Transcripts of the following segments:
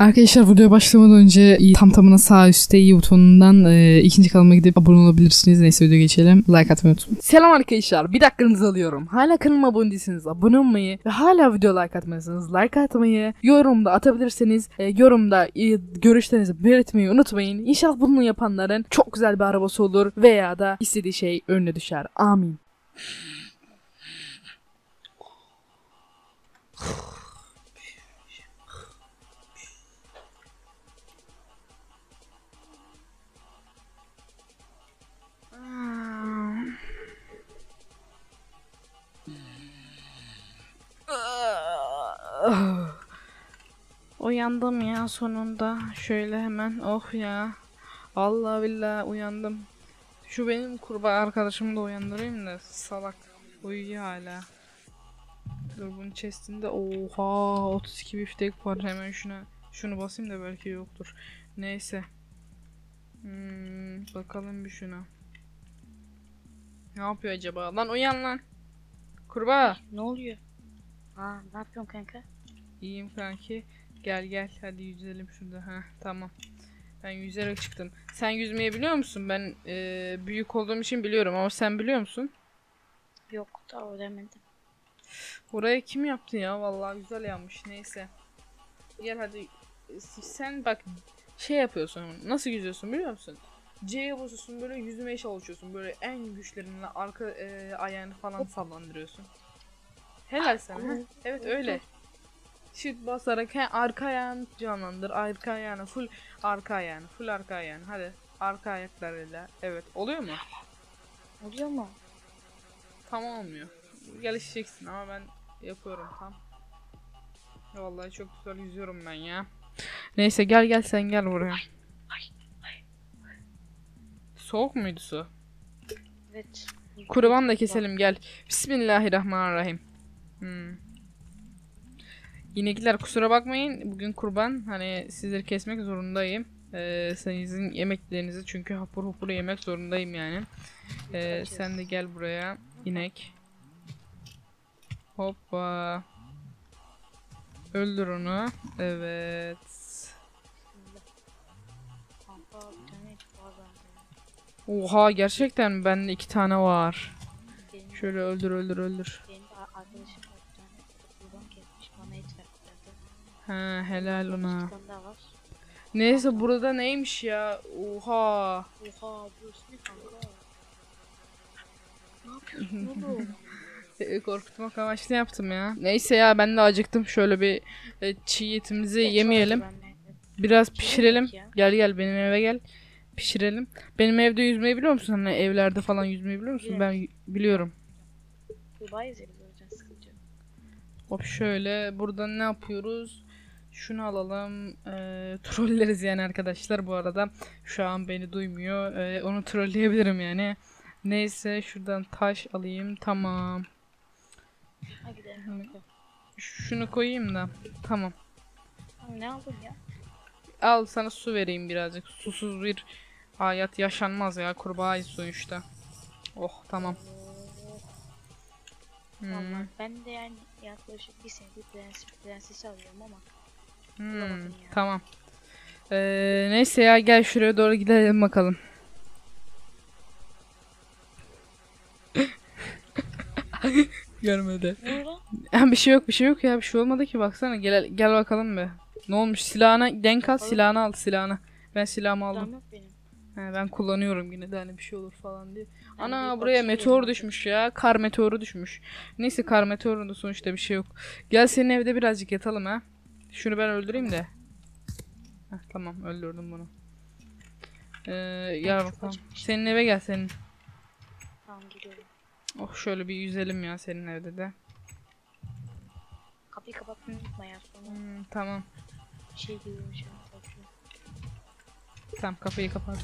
Arkadaşlar videoya başlamadan önce tam tamına sağ üstte iyi butonundan e, ikinci kanalıma gidip abone olabilirsiniz. Neyse videoya geçelim. Like atmayı unutmayın. Selam arkadaşlar. Bir dakikanızı alıyorum. Hala kanalıma abone değilseniz abone olmayı ve hala video like atmazsanız like atmayı, yorumda atabilirseniz e, yorumda e, görüşlerinizi belirtmeyi unutmayın. İnşallah bunu yapanların çok güzel bir arabası olur veya da istediği şey önüne düşer. Amin. Uyandım ya sonunda. Şöyle hemen oh ya. Allah billah uyandım. Şu benim kurbağa arkadaşımı da uyandırayım da salak uyuyor hala. Dur bunun chestinde oha 32 biftek var hemen şuna şunu basayım da belki yoktur. Neyse. Hmm, bakalım bir şuna. Ne yapıyor acaba? Lan uyan lan. Kurbağa. Ne oluyor? Ha, ne yapıyorsun kanka? İyiyim kanki. Gel gel hadi yüzelim şurada. Ha tamam. Ben yüzerek çıktım. Sen yüzmeyi biliyor musun? Ben e, büyük olduğum için biliyorum ama sen biliyor musun? Yok da öğrenmedim. Burayı kim yaptı ya? Vallahi güzel yapmış. Neyse. Gel hadi. Sen bak şey yapıyorsun. Nasıl yüzüyorsun biliyor musun? C'ye basıyorsun böyle yüzmeye çalışıyorsun. Böyle en güçlerinle arka e, ayağını falan sallandırıyorsun. Helal sana. ha? Evet öyle. Shift basarak he, arka ayağını canlandır. Arka ayağını full arka ayağını. Full arka ayağını. Hadi. Arka ayaklarıyla. Evet. Oluyor mu? Oluyor mu? Tam olmuyor. Gelişeceksin ama ben yapıyorum tam. Vallahi çok güzel yüzüyorum ben ya. Neyse gel gel sen gel buraya. Soğuk muydu su? Evet. Kurban da keselim gel. Bismillahirrahmanirrahim. Hmm. İnekler kusura bakmayın. Bugün kurban. Hani sizleri kesmek zorundayım. Ee, sizin yemeklerinizi çünkü hapur hapur yemek zorundayım yani. Ee, sen de gel buraya. inek. Hoppa. Öldür onu. Evet. Oha gerçekten? Bende iki tane var. Şöyle öldür öldür öldür. benim arkadaşım var bir tane. Kurban kesmiş bana et verdi. Ha helal ona. Bir tane daha var. Neyse burada neymiş ya? Oha. Oha burası ne kanka? Ne yapıyorsun oğlum? Korkutmak amaçlı yaptım ya. Neyse ya ben de acıktım. Şöyle bir e, çiğ etimizi yemeyelim. Ben de- Biraz pişirelim. ya. Gel gel benim eve gel. Pişirelim. Benim evde yüzmeyi biliyor musun? Hani evlerde falan yüzmeyi biliyor musun? Ben biliyorum. Kurbağa izleriz Hop şöyle buradan ne yapıyoruz? Şunu alalım. Ee, trolleriz yani arkadaşlar bu arada. Şu an beni duymuyor. Ee, onu trolleyebilirim yani. Neyse şuradan taş alayım. Tamam. Şunu koyayım da. Tamam. Ne aldın ya? Al sana su vereyim birazcık. Susuz bir hayat yaşanmaz ya. Kurbağayız sonuçta. Oh tamam. Hmm. Ben de yani yaklaşık bir senedir prens, prenses arıyorum ama Hmm, bulamadım ya. tamam. Ee, neyse ya gel şuraya doğru gidelim bakalım. Görmedi. Bir şey yok bir şey yok ya bir şey olmadı ki baksana gel gel bakalım be. Ne olmuş silahına denk al silahını al silahını. Ben silahımı aldım. Benim. He, ben kullanıyorum yine de hani bir şey olur falan diye. Ben Ana buraya meteor düşmüş ya. Kar meteoru düşmüş. Neyse kar meteorunda sonuçta bir şey yok. Gel senin evde birazcık yatalım ha. Şunu ben öldüreyim de. Heh, tamam öldürdüm bunu. Ee, gel bakalım. Senin eve gel senin. Tamam geliyorum. Oh şöyle bir yüzelim ya senin evde de. Kapıyı kapatmayı unutma ya sonra Hmm, tamam. bir şey geliyormuş ya. korkuyorum. Tamam kapıyı kapat.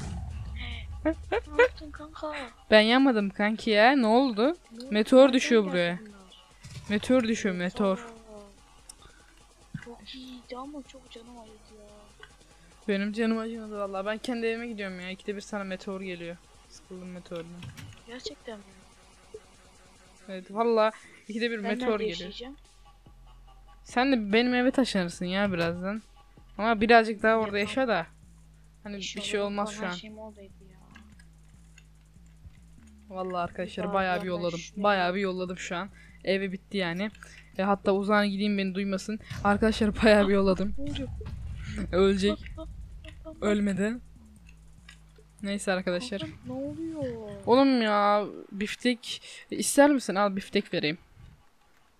ne yaptın kanka? Ben yanmadım kanki ya. Ne oldu? Ne? Meteor düşüyor buraya. Meteor düşüyor meteor. Aa, Çok iyiydi ama çok canım acıdı ya. Benim canım acımadı valla. Ben kendi evime gidiyorum ya. İkide bir sana meteor geliyor. Sıkıldım meteordan. Gerçekten mi? Evet valla ikide bir Ben meteor nerede geliyor. yaşayacağım? Sen de benim eve taşınırsın ya birazdan. Ama birazcık daha orada yaşa da. Hani bir şey olmaz şu an. Her şeyim oradaydı ya. Vallahi arkadaşlar bayağı bir yolladım. Bayağı bir yolladım şu an. Eve bitti yani. E, hatta uzağına gideyim beni duymasın. Arkadaşlar bayağı bir yolladım. Ölecek. Ölmedi. Neyse arkadaşlar. Ne oluyor? Oğlum ya biftek ister misin? Al biftek vereyim.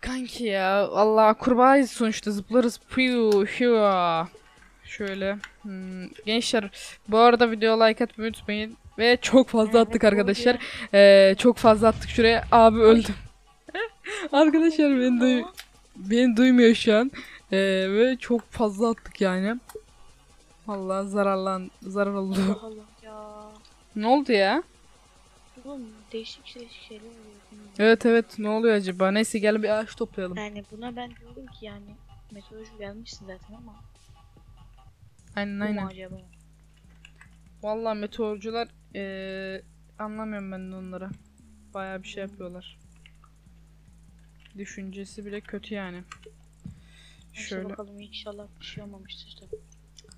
Kanki ya Allah kurbağayız sonuçta zıplarız. Piu piu. Şöyle. Hmm, Gençler bu arada video like atmayı unutmayın. Ve çok fazla attık arkadaşlar. Ee, çok fazla attık şuraya. Abi öldüm. arkadaşlar beni, duy beni duymuyor şu an. Ee, ve çok fazla attık yani. Vallahi zararlan zarar oldu. Allah Allah ya. ne oldu ya? Oğlum değişik değişik şeyler oluyor. Evet evet ne oluyor acaba? Neyse gel bir ağaç toplayalım. Yani buna ben diyorum ki yani meteoroloji gelmişsin zaten ama Aynen bu aynen. acaba? Vallahi meteorcular eee, anlamıyorum ben de onları. Bayağı bir şey yapıyorlar. Düşüncesi bile kötü yani. Neyse Şöyle. bakalım inşallah bir şey olmamıştır işte.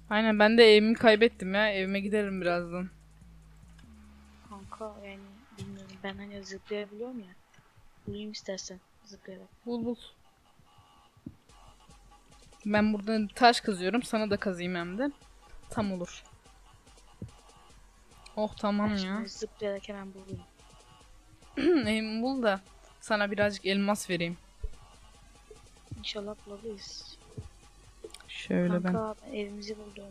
Aynen ben de evimi kaybettim ya. Evime giderim birazdan. Kanka yani bilmiyorum ben hani zıplayabiliyorum ya. Bulayım istersen zıplayarak. Bul bul. Ben burada taş kazıyorum. Sana da kazayım hem de. Tam olur. Oh tamam Ben ya. zıplayarak hemen bulayım. Bul da sana birazcık elmas vereyim. İnşallah bulabiliriz. Şöyle ben. Kanka ben evimizi buldum.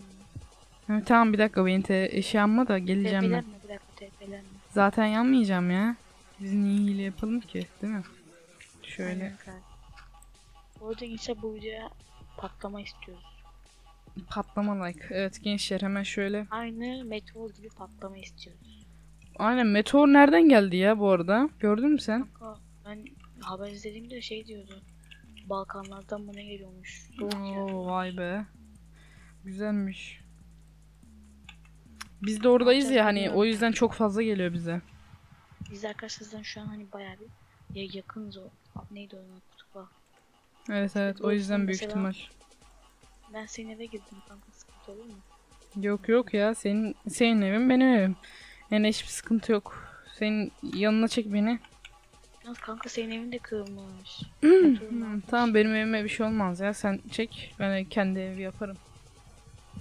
Ha, tamam bir dakika beni te eşyamla da geleceğim ben. TP'ler mi? Bir dakika TP'ler mi? Zaten yanmayacağım ya. Biz niye hile yapalım ki değil mi? Şöyle Aynen. Bu arada ise bu videoya patlama istiyoruz. patlama like. Evet gençler hemen şöyle. Aynı meteor gibi patlama istiyoruz. Aynen meteor nereden geldi ya bu arada? Gördün mü sen? Kanka ben haber izlediğimde şey diyordu. Balkanlardan mı ne geliyormuş? Oo vay be. Güzelmiş. Biz de oradayız ya hani o yüzden çok fazla geliyor bize. Biz de arkadaşlardan şu an hani bayağı bir ya yakınız o. Neydi o lan kutupa? Evet evet o yüzden büyük mesela- ihtimal. Ben senin eve girdim kanka sıkıntı olur mu? Yok yok ya senin senin evin benim evim. Yani hiçbir sıkıntı yok. Senin yanına çek beni. Yalnız kanka senin evin de kırılmış. Hmm, yapmış? tamam benim evime bir şey olmaz ya. Sen çek. Ben kendi evi yaparım.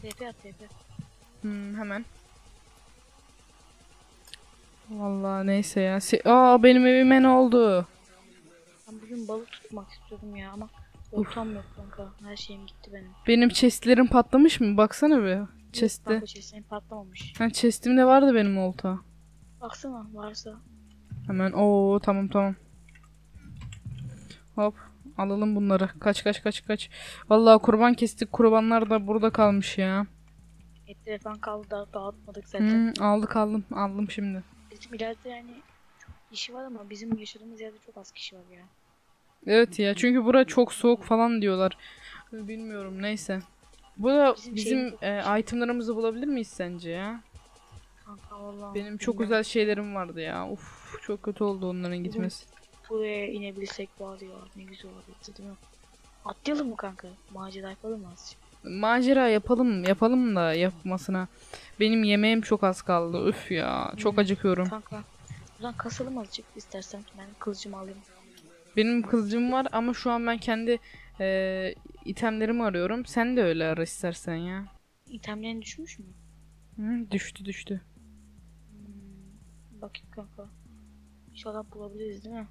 TP at TP. Hmm, hemen. Vallahi neyse ya. Se- Aa benim evime ne oldu? Ben bugün balık tutmak istiyordum ya ama ortam yok kanka. Her şeyim gitti benim. Benim chestlerim patlamış mı? Baksana bir. Yok Chest'te. Kanka chest'in patlamamış. Ha chest'imde vardı benim olta. Baksana varsa. Hemen oo tamam tamam. Hop alalım bunları. Kaç kaç kaç kaç. Vallahi kurban kestik. Kurbanlar da burada kalmış ya. Etleri falan kaldı da dağıtmadık zaten. Hmm, aldık aldım. Aldım şimdi. Bizim ileride yani kişi var ama bizim yaşadığımız yerde çok az kişi var ya. Evet ya çünkü bura çok soğuk falan diyorlar. Bilmiyorum neyse. Bu da Bizim bizim e, itemlarımızı bulabilir miyiz sence ya? Kanka vallahi. Benim çok bilmiyorum. güzel şeylerim vardı ya. Uf çok kötü oldu onların gitmesi. Buraya inebilsek var ya ne güzel olurdu değil mi? Atlayalım mı kanka? Macera yapalım mı azıcık? Macera yapalım yapalım da yapmasına. Benim yemeğim çok az kaldı. Üf ya çok Hmm. acıkıyorum. Kanka buradan kasalım azıcık istersen ben kılıcımı alayım. Benim kılıcım var ama şu an ben kendi e, itemlerimi arıyorum. Sen de öyle ara istersen ya. İtemlerin düşmüş mü? Hı, düştü düştü. Hmm, bakayım kanka. İnşallah bulabiliriz değil mi?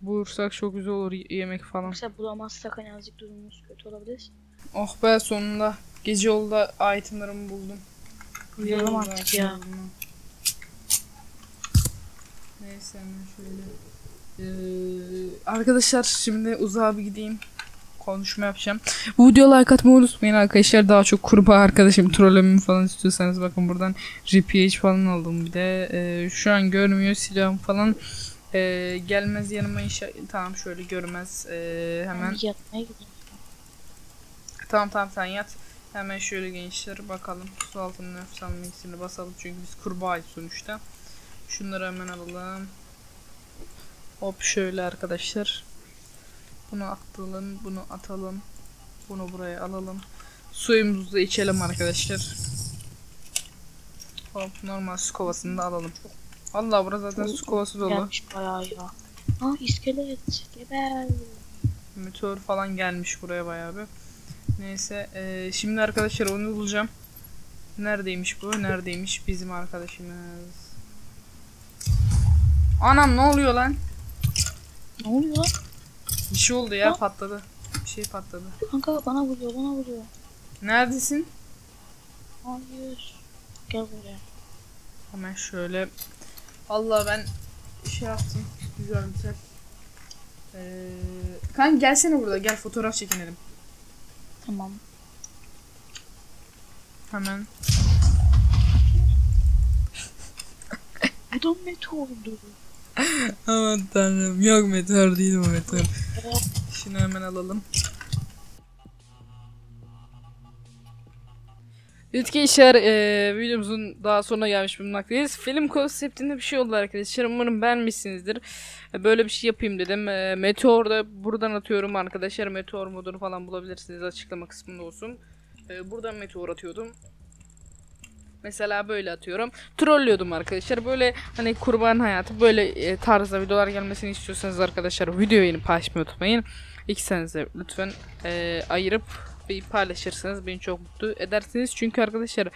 Bulursak çok güzel olur yemek falan. Yoksa bulamazsak hani azıcık durumumuz kötü olabilir. Oh be sonunda gece yolda itemlarımı buldum. Uyuyalım artık ya. buldum. Neyse hemen şöyle. Ee, arkadaşlar şimdi uzağa bir gideyim. Konuşma yapacağım. Bu videoya like atmayı unutmayın arkadaşlar. Daha çok kurbağa arkadaşım trollememi falan istiyorsanız bakın buradan RPH falan aldım bir de. Ee, şu an görmüyor silahım falan. Ee, gelmez yanıma inşallah. Tamam şöyle görmez. Ee, hemen. Yatmaya. Tamam tamam sen yat. Hemen şöyle gençler bakalım. Su altının iksini basalım. Çünkü biz kurbağayız sonuçta. Şunları hemen alalım. Hop şöyle arkadaşlar. Bunu atalım. Bunu atalım. Bunu buraya alalım. Suyumuzu da içelim arkadaşlar. Hop normal su kovasını da alalım. Vallahi burası zaten su kovası dolu. Gelmiş bayağı ya. Aa iskelet. Geber. Meteor falan gelmiş buraya bayağı bir. Neyse eee, şimdi arkadaşlar onu bulacağım. Neredeymiş bu? Neredeymiş bizim arkadaşımız? Anam ne oluyor lan? Ne oluyor? Bir şey oldu ya Ha? patladı. Bir şey patladı. Kanka bana vuruyor bana vuruyor. Neredesin? Hayır. Gel buraya. Hemen şöyle. Allah ben şey yaptım. Güzel güzel. Ee, kanka gelsene burada gel fotoğraf çekinelim. Tamam. Hemen. Bu da meteordu. Aman tanrım yok meteor değil bu meteor. Şunu hemen alalım. Arkadaşlar eee videomuzun daha sonuna gelmiş bulunmaktayız. Film konseptinde bir şey oldu arkadaşlar. Umarım beğenmişsinizdir. E, Böyle bir şey yapayım dedim. E, Meteor da buradan atıyorum arkadaşlar. Meteor modunu falan bulabilirsiniz. Açıklama kısmında olsun. E, buradan meteor atıyordum. Mesela böyle atıyorum. Trollüyordum arkadaşlar. Böyle hani kurban hayatı böyle e, tarzda videolar gelmesini istiyorsanız arkadaşlar videoyu yeni paylaşmayı unutmayın. İkisinize lütfen e, ayırıp bir paylaşırsanız beni çok mutlu edersiniz. Çünkü arkadaşlar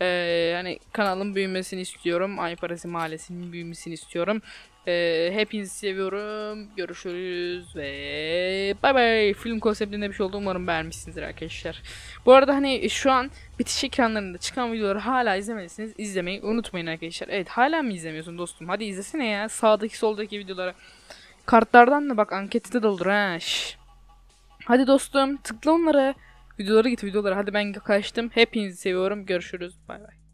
e, hani kanalın büyümesini istiyorum. Ayparası Mahallesi'nin büyümesini istiyorum. E, hepinizi seviyorum. Görüşürüz ve bay bay. Film konseptinde bir şey oldu. Umarım beğenmişsinizdir arkadaşlar. Bu arada hani şu an bitiş ekranlarında çıkan videoları hala izlemediyseniz izlemeyi unutmayın arkadaşlar. Evet hala mı izlemiyorsun dostum? Hadi izlesene ya. Sağdaki soldaki videolara. Kartlardan da bak anketi de doldur ha. Hadi dostum tıkla onlara. Videolara git videolara. Hadi ben kaçtım. Hepinizi seviyorum. Görüşürüz. Bay bay.